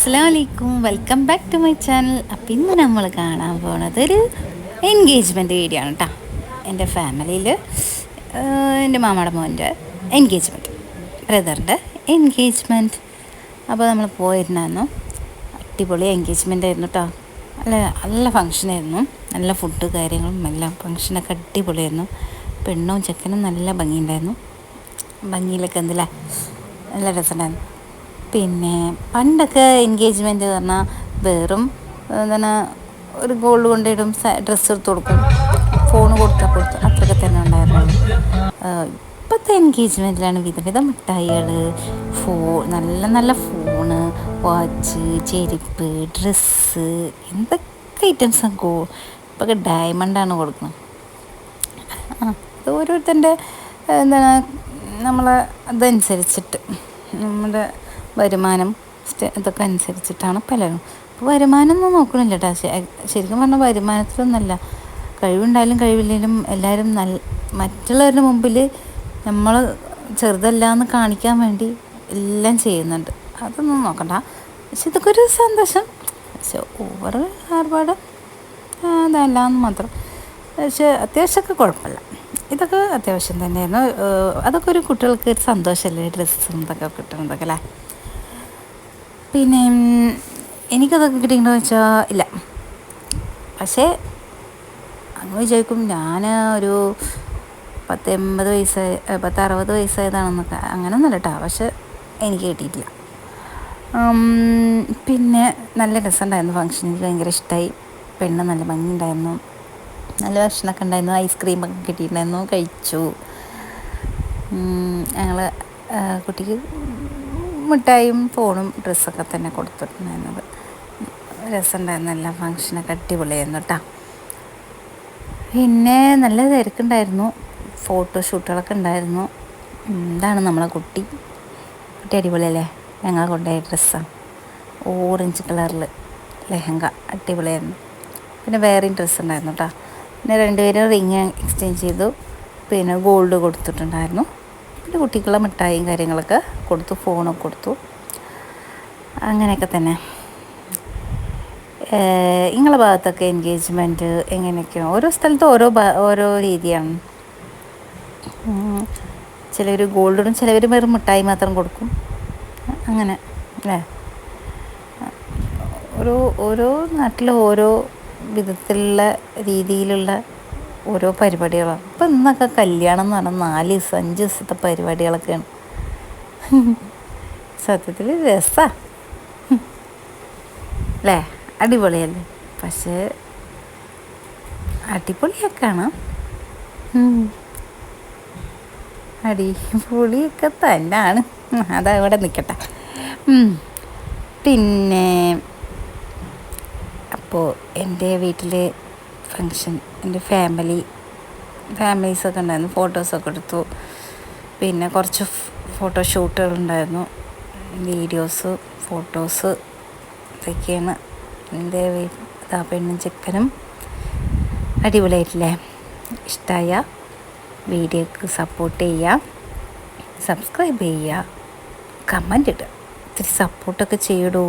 അസ്സാം വലൈക്കും welcome back to my channel അപ്പം ഇന്ന് നമ്മൾ കാണാൻ പോണത് ഒരു എൻഗേജ്മെന്റ് വീഡിയോ ആണ് കേട്ടോ എന്റെ ഫാമിലിയിൽ എന്റെ മാമയുടെ മോന്റെ എൻഗേജ്മെന്റ് ബ്രദറിന്റെ എൻഗേജ്മെന്റ് അപ്പോൾ നമ്മൾ പോയിരുന്നായിരുന്നു. അടിപൊളി എൻഗേജ്മെന്റ് ആയിരുന്നു കേട്ടോ നല്ല നല്ല ഫങ്ഷനായിരുന്നു നല്ല ഫുഡ് കാര്യങ്ങളും എല്ലാം ഫങ്ഷനൊക്കെ അടിപൊളിയായിരുന്നു. പെണ്ണും ചെക്കനും നല്ല ഭംഗിയുണ്ടായിരുന്നു. ഭംഗിയിലൊക്കെ എന്തില്ല നല്ല രസമുണ്ടായിരുന്നു. പിന്നെ പണ്ടൊക്കെ എൻഗേജ്മെന്റ് പറഞ്ഞാൽ വെറും എന്താണ് ഒരു ഗോൾഡ് കൊണ്ടിടും ഡ്രസ്സ് എടുത്ത് കൊടുക്കും. ഫോൺ കൊടുത്താൽ കൊടുത്തു അത്രയൊക്കെ തന്നെ ഉണ്ടായിരുന്നുള്ളൂ. ഇപ്പോഴത്തെ എൻഗേജ്മെന്റിലാണ് വിധവിധ മിഠായികൾ ഫോ നല്ല നല്ല ഫോണ് വാച്ച് ചെരുപ്പ് ഡ്രസ്സ് എന്തൊക്കെ ഐറ്റംസാണ് ഗോ ഇപ്പോൾ ഡയമണ്ടാണ് കൊടുക്കുന്നത്. അത് ഓരോരുത്തന്റെ എന്താണ് നമ്മളെ അതനുസരിച്ചിട്ട് നമ്മുടെ വരുമാനം ഇതൊക്കെ അനുസരിച്ചിട്ടാണ് പലരും. അപ്പോൾ വരുമാനം ഒന്നും നോക്കണില്ല കേട്ടോ ശരിക്കും പറഞ്ഞാൽ വരുമാനത്തിലൊന്നല്ല. കഴിവുണ്ടായാലും കഴിവില്ലെങ്കിലും എല്ലാവരും നല്ല മറ്റുള്ളവരുടെ മുമ്പിൽ നമ്മൾ ചെറുതല്ല എന്ന് കാണിക്കാൻ വേണ്ടി എല്ലാം ചെയ്യുന്നുണ്ട്. അതൊന്നും നോക്കണ്ട. പക്ഷെ ഇതൊക്കെ ഒരു സന്തോഷം. പക്ഷെ ഓവർ ഒരുപാട് അതല്ല എന്ന് മാത്രം. പക്ഷെ അത്യാവശ്യമൊക്കെ കുഴപ്പമില്ല. ഇതൊക്കെ അത്യാവശ്യം തന്നെയായിരുന്നു. അതൊക്കെ ഒരു കുട്ടികൾക്ക് ഒരു സന്തോഷമല്ലേ ഡ്രസ്സും ഇതൊക്കെ കിട്ടുന്നതൊക്കെ അല്ലേ? പിന്നെ എനിക്കതൊക്കെ കിട്ടിയിട്ടുണ്ടോ വെച്ചാൽ ഇല്ല. പക്ഷേ അങ്ങ് വിചാരിക്കും ഞാൻ ഒരു പത്ത് എൺപത് വയസ്സ് പത്ത് അറുപത് വയസ്സായതാണെന്നൊക്കെ. അങ്ങനെ ഒന്നല്ല കേട്ടോ പക്ഷെ എനിക്ക് കിട്ടിയിട്ടില്ല. പിന്നെ നല്ല രസമുണ്ടായിരുന്നു ഫങ്ഷൻ എനിക്ക് ഭയങ്കര ഇഷ്ടമായി പെണ്ണ് നല്ല ഭംഗി ഉണ്ടായിരുന്നു നല്ല ഭക്ഷണമൊക്കെ ഉണ്ടായിരുന്നു. ഐസ്ക്രീം ഒക്കെ കിട്ടിയിട്ടുണ്ടായിരുന്നു. കഴിച്ചു. ഞങ്ങൾ കുട്ടിക്ക് മിഠായും ഫോണും ഡ്രസ്സൊക്കെ തന്നെ കൊടുത്തിട്ടുണ്ടായിരുന്നത്. രസമുണ്ടായിരുന്നു. എല്ലാ ഫങ്ഷനൊക്കെ അടിപൊളിയായിരുന്നു കേട്ടോ. പിന്നെ നല്ല തിരക്കുണ്ടായിരുന്നു. ഫോട്ടോഷൂട്ടുകളൊക്കെ ഉണ്ടായിരുന്നു. എന്താണ് നമ്മളെ കുട്ടി? കുട്ടി അടിപൊളിയല്ലേ? ഞങ്ങൾ കൊണ്ടുപോയ ഡ്രസ്സാണ് ഓറഞ്ച് കളറിൽ ലെഹങ്ക അടിപൊളിയായിരുന്നു. പിന്നെ വേറെയും ഡ്രസ്സ് ഉണ്ടായിരുന്നു കേട്ടോ. പിന്നെ രണ്ടുപേരും റിങ് എക്സ്ചേഞ്ച് ചെയ്തു. പിന്നെ ഗോൾഡ് കൊടുത്തിട്ടുണ്ടായിരുന്നു. പിന്നെ കുട്ടിക്കുള്ള മിഠായിയും കാര്യങ്ങളൊക്കെ കൊടുത്തു ഫോണൊക്കെ കൊടുത്തു. അങ്ങനെയൊക്കെ തന്നെ. നിങ്ങളെ ഭാഗത്തൊക്കെ എൻഗേജ്മെന്റ് എങ്ങനെയൊക്കെയാണ് ഓരോ സ്ഥലത്തും ഓരോ ഓരോ രീതിയാണ്. ചിലർ ഗോൾഡിനും ചിലവർ വെറും മിഠായി മാത്രം കൊടുക്കും. അങ്ങനെ അല്ലേ? ഓരോ ഓരോ നാട്ടിലും ഓരോ വിധത്തിലുള്ള രീതിയിലുള്ള ഓരോ പരിപാടികളാണ്. ഇപ്പം ഇന്നൊക്കെ കല്യാണം എന്ന് പറഞ്ഞാൽ നാല് ദിവസം അഞ്ച് ദിവസത്തെ പരിപാടികളൊക്കെയാണ്. സത്യത്തിൽ രസമാണ് അല്ലേ? അടിപൊളിയല്ലേ? പക്ഷേ അടിപൊളിയൊക്കെയാണ്. അടിപൊളിയൊക്കെ തന്നെയാണ് അതവിടെ നിൽക്കട്ടെ പിന്നെ അപ്പോൾ എന്റെ വീട്ടിൽ ഫങ്ഷൻ എന്റെ ഫാമിലി ഫാമിലീസൊക്കെ ഉണ്ടായിരുന്നു. ഫോട്ടോസൊക്കെ എടുത്തു. പിന്നെ കുറച്ച് ഫോട്ടോഷൂട്ടുകളുണ്ടായിരുന്നു വീഡിയോസ് ഫോട്ടോസ് ഇതൊക്കെയാണ്. എന്റെ ഇതാ പെണ്ണും ചെക്കനും. അടിപൊളിയായിട്ടില്ലേ? ഇഷ്ടമായ വീഡിയോക്ക് സപ്പോർട്ട് ചെയ്യുക. സബ്സ്ക്രൈബ് ചെയ്യുക. കമന്റ് ഇടുക. ഇത്തിരി സപ്പോർട്ടൊക്കെ ചെയ്യടൂ.